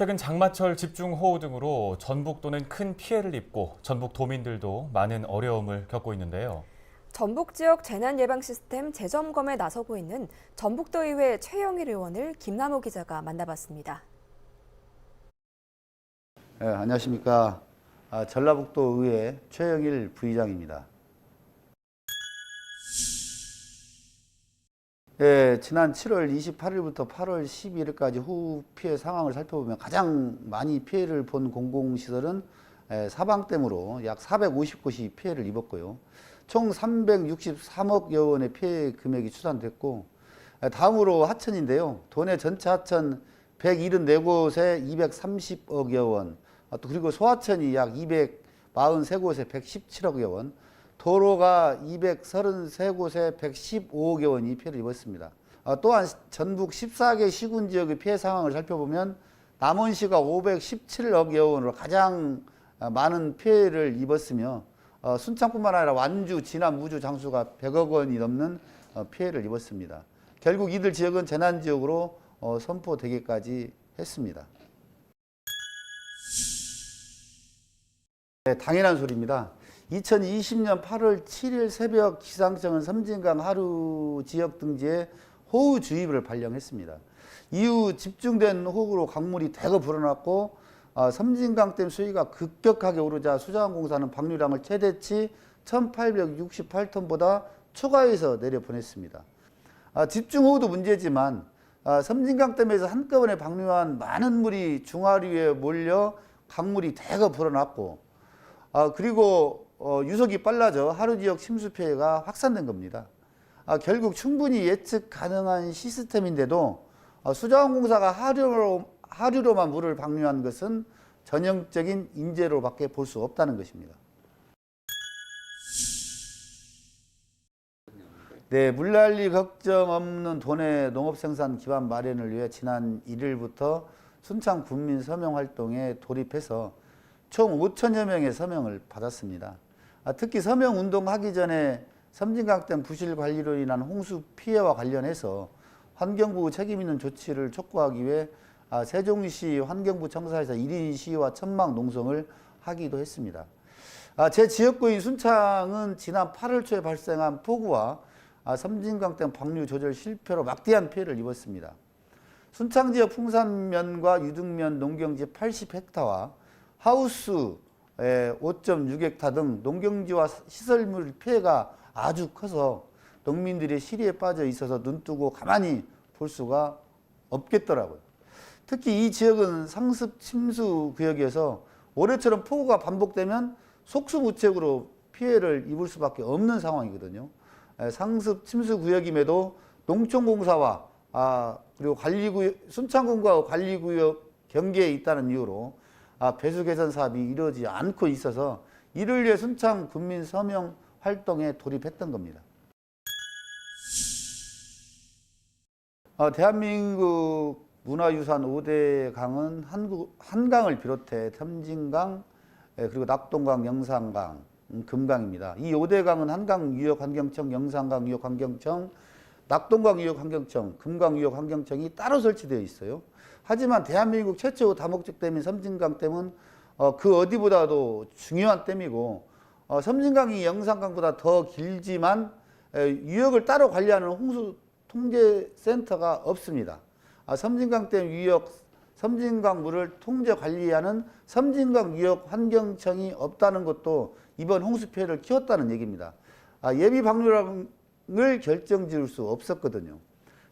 최근 장마철 집중호우 등으로 전북도는 큰 피해를 입고 전북 도민들도 많은 어려움을 겪고 있는데요. 전북 지역 재난 예방 시스템 재점검에 나서고 있는 전북도의회 최영일 의원을 김남호 기자가 만나봤습니다. 네, 안녕하십니까. 아, 전라북도 의회 최영일 부의장입니다. 예, 지난 7월 28일부터 8월 12일까지 호우 피해 상황을 살펴보면 가장 많이 피해를 본 공공시설은 예, 사방댐으로 약 450곳이 피해를 입었고요. 총 363억여 원의 피해 금액이 추산됐고 예, 다음으로 하천인데요. 도내 전체 하천 174곳에 230억여 원, 아, 또 그리고 소하천이 약 243곳에 117억여 원, 도로가 233곳에 115억여 원이 피해를 입었습니다. 아, 또한 전북 14개 시군 지역의 피해 상황을 살펴보면 남원시가 517억여 원으로 가장 아, 많은 피해를 입었으며 어, 순창뿐만 아니라 완주, 진안, 무주, 장수가 100억 원이 넘는 어, 피해를 입었습니다. 결국 이들 지역은 재난 지역으로 어, 선포되기까지 했습니다. 네, 당연한 소리입니다. 2020년 8월 7일 새벽 기상청은 섬진강 하루 지역 등지에 호우 주의보를 발령했습니다. 이후 집중된 호우로 강물이 대거 불어났고 어, 섬진강댐 수위가 급격하게 오르자 수자원공사는 방류량을 최대치 1,868톤보다 초과해서 내려보냈습니다. 아, 집중호우도 문제지만 아, 섬진강댐에서 한꺼번에 방류한 많은 물이 중하류에 몰려 강물이 대거 불어났고 아, 그리고 어, 유속이 빨라져 하루 지역 침수 피해가 확산된 겁니다. 아, 결국 충분히 예측 가능한 시스템인데도 어, 수자원공사가 하류로, 하류로만 물을 방류한 것은 전형적인 인재로밖에 볼 수 없다는 것입니다. 네, 물난리 걱정 없는 도내 농업생산 기반 마련을 위해 지난 1일부터 순창 군민 서명 활동에 돌입해서 총 5천여 명의 서명을 받았습니다. 아, 특히 서명 운동 하기 전에 섬진강댐 부실 관리로 인한 홍수 피해와 관련해서 환경부 책임 있는 조치를 촉구하기 위해 아, 세종시 환경부 청사에서 1인 시위와 천막 농성을 하기도 했습니다. 아, 제 지역구인 순창은 지난 8월 초에 발생한 폭우와 아, 섬진강댐 방류 조절 실패로 막대한 피해를 입었습니다. 순창 지역 풍산면과 유등면 농경지 80헥타와 하우스 5.6헥타 등 농경지와 시설물 피해가 아주 커서 농민들의 시리에 빠져 있어서 눈뜨고 가만히 볼 수가 없겠더라고요. 특히 이 지역은 상습 침수 구역이어서 올해처럼 폭우가 반복되면 속수무책으로 피해를 입을 수밖에 없는 상황이거든요. 에, 상습 침수 구역임에도 농촌공사와 아, 그리고 관리구역 순창군과 관리구역 경계에 있다는 이유로 아, 배수 개선 사업이 이루어지지 않고 있어서 이를 위해 순창 군민 서명 활동에 돌입했던 겁니다. 어, 대한민국 문화유산 5대 강은 한국, 한강을 비롯해 섬진강, 예, 그리고 낙동강, 영산강, 음, 금강입니다. 이 5대 강은 한강 유역환경청, 영산강 유역환경청, 낙동강 유역환경청, 금강 유역환경청이 따로 설치되어 있어요. 하지만 대한민국 최초 다목적 댐인 섬진강 댐은 어, 그 어디보다도 중요한 댐이고 어, 섬진강이 영산강보다 더 길지만 에, 유역을 따로 관리하는 홍수 통제 센터가 없습니다. 아, 섬진강댐 유역 섬진강 물을 통제 관리하는 섬진강 유역 환경청이 없다는 것도 이번 홍수 피해를 키웠다는 얘기입니다. 아, 예비 방류량 을 결정 지을 수 없었거든요.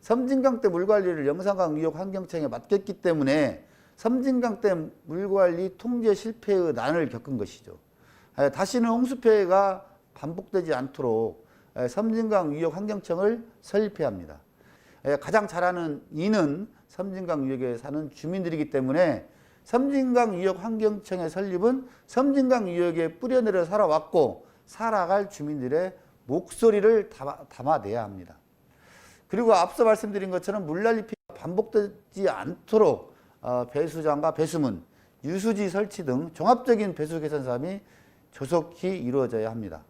섬진강 댐 물관리를 영산강 유역 환경청에 맡겼기 때문에 섬진강 댐 물관리 통제 실패의 난을 겪은 것이죠. 에, 다시는 홍수 피해가 반복되지 않도록 에, 섬진강 유역 환경청을 설립해야 합니다. 에, 가장 잘하는 이는 섬진강 유역에 사는 주민들이기 때문에 섬진강 유역 환경청의 설립은 섬진강 유역에 뿌려내려 살아왔고 살아갈 주민들의 목소리를 담아, 담아 내야 합니다. 그리고 앞서 말씀드린 것처럼 물난리 피해가 반복되지 않도록 어, 배수장과 배수문, 유수지 설치 등 종합적인 배수 개선 사업이 조속히 이루어져야 합니다.